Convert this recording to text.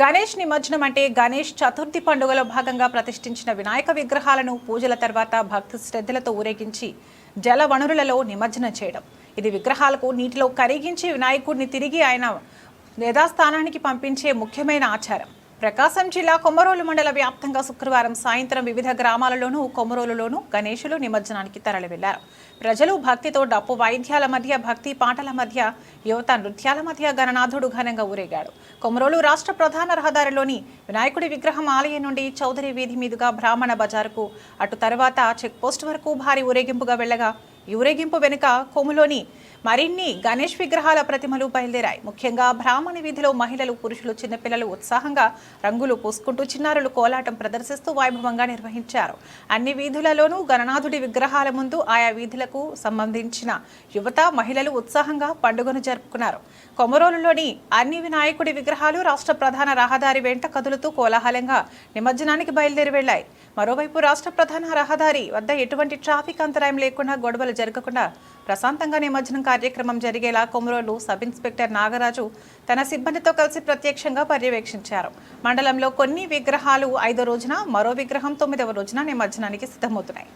గణేష్ నిమజ్జనం అంటే గణేష్ చతుర్థి పండుగలో భాగంగా ప్రతిష్ఠించిన వినాయక విగ్రహాలను పూజల తర్వాత భక్తి శ్రద్ధలతో ఊరేగించి జల వనరులలో నిమజ్జనం చేయడం. ఇది విగ్రహాలకు నీటిలో కరిగించి వినాయకుడిని తిరిగి ఆయన యథాస్థానానికి పంపించే ముఖ్యమైన ఆచారం. ప్రకాశం జిల్లా కొమరోలు మండల వ్యాప్తంగా శుక్రవారం సాయంత్రం వివిధ గ్రామాలలోనూ కొమరోలులోనూ గణేశులు నిమజ్జనానికి తరలి వెళ్ళారు ప్రజలు భక్తితో డప్పు వాయిద్యాల మధ్య భక్తి పాటల మధ్య యువత నృత్యాల మధ్య గణనాథుడు ఘనంగా ఊరేగాడు. కొమరోలు రాష్ట్ర ప్రధాన రహదారిలోని వినాయకుడి విగ్రహం ఆలయం నుండి చౌదరి వీధి మీదుగా బ్రాహ్మణ బజారుకు అటు తర్వాత చెక్ పోస్ట్ వరకు భారీ ఊరేగింపుగా వెళ్ళగా ఈ ఊరేగింపు వెనుక కొములోని మరిన్ని గణేష్ విగ్రహాల ప్రతిమలు బయలుదేరాయి. ముఖ్యంగా బ్రాహ్మణ వీధిలో మహిళలు పురుషులు చిన్నపిల్లలు ఉత్సాహంగా రంగులు పూసుకుంటూ చిన్నారులు కోలాటం ప్రదర్శిస్తూ వైభవంగా నిర్వహించారు. అన్ని వీధులలోనూ గణనాథుడి విగ్రహాల ముందు ఆయా వీధులకు సంబంధించిన యువత మహిళలు ఉత్సాహంగా పండుగను జరుపుకున్నారు. కొమరోలులోని అన్ని వినాయకుడి విగ్రహాలు రాష్ట్ర ప్రధాన రహదారి వెంట కదులుతూ కోలాహలంగా నిమజ్జనానికి బయలుదేరి వెళ్ళాయి మరోవైపు రాష్ట్ర ప్రధాన రహదారి వద్ద ఎటువంటి ట్రాఫిక్ అంతరాయం లేకుండా గొడవలు జరగకుండా ప్రశాంతంగా నిమజ్జనం కార్యక్రమం జరిగేలా కొమరోలు సబ్ ఇన్స్పెక్టర్ నాగరాజు తన సిబ్బందితో కలిసి ప్రత్యక్షంగా పర్యవేక్షించారు. మండలంలో కొన్ని విగ్రహాలు ఐదో రోజున మరో విగ్రహం తొమ్మిదవ రోజున నిమజ్జనానికి సిద్ధమవుతున్నాయి.